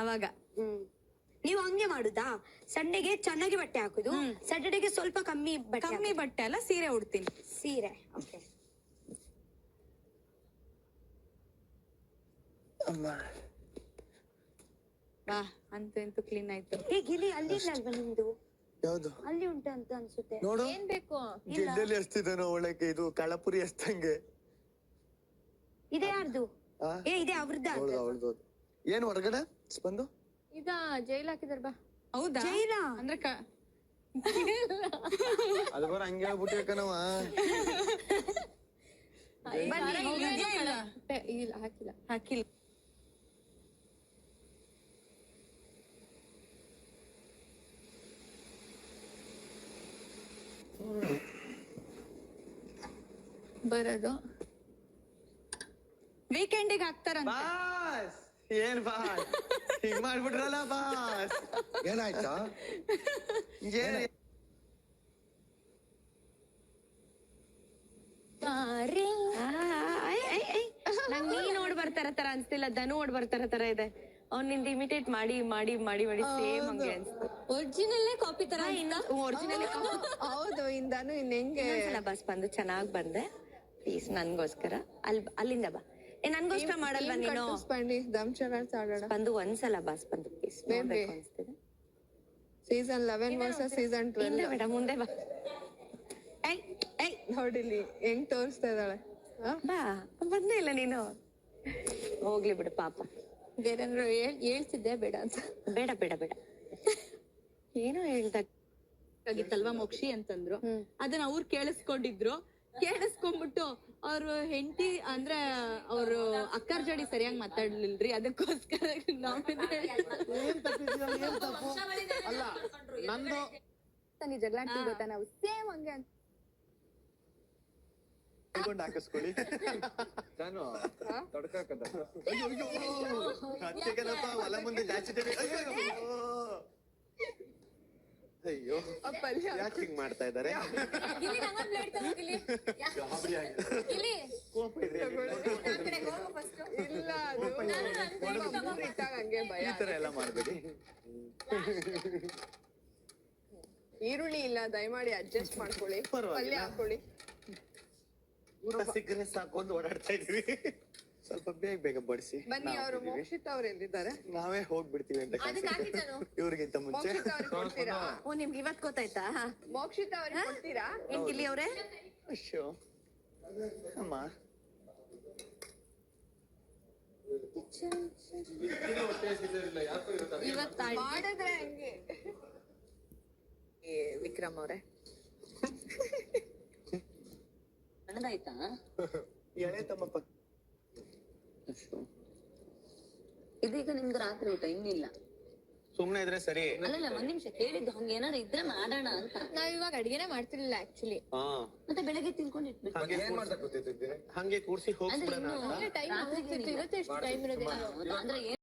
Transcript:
ಅವಾಗ. ಹ್ಮ್. ನೀವು ಹಂಗೆ ಮಾಡುದಾ? ಸಂಡೆಗೆ ಚೆನ್ನಾಗಿ ಬಟ್ಟೆ ಹಾಕುದು ಸ್ಯಾಟರ್ಡೆಗೆ ಸ್ವಲ್ಪ ಕಮ್ಮಿ ಬಟ್ಟೆ ಕಮ್ಮಿ ಬಟ್ಟೆ ಅಲ್ಲ ಸೀರೆ ಉಡ್ತೀನಿ. ಸೀರೆ ಓಕೆ ಬಾ ಅಂತೂ ಇಂತೂ ಕ್ಲೀನ್ ಆಯ್ತು. ಏ ಗಿಲಿ ಅಲ್ಲಿ ಇಲ್ಲ ಅಲ್ವಾ ನಿಮ್ದು? ಯಾವ್ದು? ಅಲ್ಲಿ ಉಂಟು ಅಂತ ಅನ್ಸುತ್ತೆ. ನೋಡು. ಏನ್ ಬೇಕು? ಗೆಡ್ಡೆಲಿ ಎಷ್ಟಿದಾನೋ ಒಳಗೆ ಇದು ಕಳಪುರಿ ಎಷ್ಟಂಗೆ ಇದೆ ಯಾರ್ದು? ಆ? ಏ ಇದೆ ಅವ್ರದ್ದ ಅವಳ್ದು ಅವಳ್ದು ಏನ್ ಹೊರಗಡೆ? ಬಂದು ಈಗ ಜೈಲ್ ಹಾಕಿದಾರ ಬಾ. ಹೌದಾ? ಜೈಲ? ಅಂದ್ರೆ ಕ ಅದು ಬರ ಹಂಗೆ ಹೇಳ್ಬಿಟ್ಟಿರ್ಕನವ ಇಲ್ಲ ಹಾಕಿಲ್ಲ. ಹಾಕಿಲ್ಲ. ಬರೋದು. ವೀಕೆಂಡಿಗೆ ಹಾಕ್ತಾರಂತ. ಬಾಸ್! ಏನ್ ಬಾಸ್ ಹಿಂಗ್ ಮಾಡ್ಬಿಟ್ರಲ್ಲ ಬಾಸ್ ಏನಾಯ್ತಾ? ಏನ್ ನಂಗ್ ಬರ್ತಾರ ತರ ಅನ್ಸ್ತಿಲ್ಲ ಧನು ಓಡ್ ಬರ್ತಾರ ತರ ಇದೆ. ಅವ್ನ್ನಿಂದ ಇಮಿಟೇಟ್ ಮಾಡಿ ಮಾಡಿ ಮಾಡಿ ಮಾಡಿ ಸೇಮ್ ಹಂಗೆ ಅನ್ಸ್ತು. ಒರಿಜಿನಲ್ಲೇ ಕಾಪಿ ತರ ಒರಿಜಿನಲ್ ಹೌದು. ಇಂದಾನು ಇನ್ ಹೆಂಗೆ? ಬಸ್ ಬಂದು ಚೆನ್ನಾಗ್ ಬಂದೆ. ಪ್ಲೀಸ್ ನನ್ಗೋಸ್ಕರ. ಅಲ್ ಅಲ್ಲಿಂದ ಬಾ. ಏ ನನ್ಗೋಸ್ಕರ ಮಾಡಲ್ವಾ ನೀನು? ಬನ್ನಿ ದಮ್ ಆಡೋಣ ಬಂದು ಒಂದ್ಸಲ ಬಸ್ ಬಂದು ಪ್ಲೀಸ್ ನೋಡ್ಬೇಕು ಅನ್ಸ್ತಿದೆ. Season eleven versus season twelve ಇಲ್ಲ ಬೇಡ ಮುಂದೆ ಬಾ. ಏಯ್ ಏಯ್ ನೋಡಿಲಿ ಹೆಂಗ್ ತೋರಿಸ್ತಾ ಇದ್ದಾಳೆ? ಆ? ಬಾ ಬಂದೇ ಇಲ್ಲ ನೀನು. ಹೋಗ್ಲಿ ಬಿಡು ಪಾಪ. ಬೇರೆಂದ್ರೆ ಹೇಳ್ತಿದ್ದೆ ಬೇಡ ಅಂತ. ಬೇಡ ಬೇಡ ಬೇಡ. ಏನೋ ಹೇಳ್ದಾಗ ಆಗಿತ್ತಲ್ವಾ ಮೋಕ್ಷಿ ಅಂತಂದ್ರು. ಅದನ್ನ ಅವ್ರು ಕೇಳಿಸ್ಕೊಂಡಿದ್ರು. ಕೇಳಿಸ್ಕೊಂಡ್ಬಿಟ್ಟು ಅವ್ರು ಹೆಂಡತಿ ಅಂದ್ರೆ ಅವ್ರು ಅಕ್ಕರ್ ಜೋಡಿ ಸರಿಯಾಗಿ ಮಾತಾಡ್ಲಿಲ್ರಿ? ಅದಕ್ಕೋಸ್ಕರ ಅಲ್ಲ ನಂದು ತನಿ ಜಗಳ ಆಡ್ತೀವಿ ಗೊತ್ತಾ? ನಾವು ಸೇಮ್ ಹಂಗೆ ಅಂತ. ಹಾಕಿಸ್ಕೊಳ್ಳಿ. ನಾನು ತಡ್ಕಾಕದ ಹೊಲ ಮುಂದೆ ಜಾಸ್ತಿ ಅಯ್ಯೋ, ಯಾಕೆ ಹಿಂಗ್ ಮಾಡ್ತಾ ಇದಾರೆ? ಗಾಬರಿ ಆಗಿದೆ. ಕೋಪ ಇದೆ. ಇಲ್ಲ ಅದು ಇಟ್ಟಾಗ ಹಂಗೆ ಭಯ. ಈ ತರ ಎಲ್ಲ ಮಾಡ್ಬೇಡಿ. ಈರುಳ್ಳಿ ಇಲ್ಲ ದಯಮಾಡಿ ಅಡ್ಜಸ್ಟ್ ಮಾಡ್ಕೊಳ್ಳಿ. ಪರವಾಗಿಲ್ಲ. ಪಲ್ಯ ಹಾಕೊಳ್ಳಿ. ಊಟ ಸಿಕ್ಕರೆ ಸಾಕೊಂಡು ಓಡಾಡ್ತಾ ಇದೀವಿ ಸ್ವಲ್ಪ ಬೇಗ ಬೇಗ ಬಡಿಸಿ. ಬನ್ನಿ ಅವರು ಮೋಕ್ಷಿತ್ ಅವ್ರು ಎಲ್ಲಿದ್ದಾರೆ? ನಾವೇ ಹೋಗ್ಬಿಡ್ತೀವಿ ಅಂತ. ಇವ್ರಿಗಿಂತ ಮುಂಚೆ. ಮೋಕ್ಷಿತ್ ಅವ್ರಿಗೆ ಕೊಡ್ತೀರಾ? ಓ ನಿಮ್ಗೆ ಇವತ್ ಗೊತ್ತಾಯ್ತಾ? ಮೋಕ್ಷಿತ್ ಅವ್ರಿಗೆ ಕೊಡ್ತೀರಾ? ಏನ್ ಅವ್ರೆ? ಅಶ್ಯೋ ಅಮ್ಮ. ಮಾಡಿದ್ರೆ ಹಂಗೆ? ವಿಕ್ರಮ್ ಅವ್ರೆ. ಸಣ್ಣದಾಯ್ತಾ ಎಳೆ ತಮ್ಮ ಪಕ್ಕ ಇದೀಗ ನಿಮ್ದು ರಾತ್ರಿ ಊಟ ಇನ್ನಿಲ್ಲ. ಸುಮ್ನೆ ಇದ್ರೆ ಸರಿ. ಅಲ್ಲಲ್ಲ ಒಂದ್ ನಿಮಿಷ ಕೇಳಿದ್ದು ಹಂಗ ಏನಾದ್ರು ಇದ್ರೆ ಮಾಡೋಣ ಅಂತ. ನಾವ್ ಇವಾಗ ಅಡಿಗೆನೆ ಮಾಡ್ತಿರ್ಲಿಲ್ಲ ಆಕ್ಚುಲಿ ಹಾ. ಮತ್ತೆ ಬೆಳಗ್ಗೆ ತಿನ್ಕೊಂಡು ಇಟ್ಬೇಕು ಹಂಗೆ ಕೂರ್ಸಿ- ಹಂಗೆ ಕೂರ್ಸಿ ಅಂದ್ರೆ ಹೋಗ್ಬಿಡೋಣ ಟೈಮ್ ಎಷ್ಟು ಟೈಮ್ ಇರೋದಿಲ್ಲ? ಅಂದ್ರೆ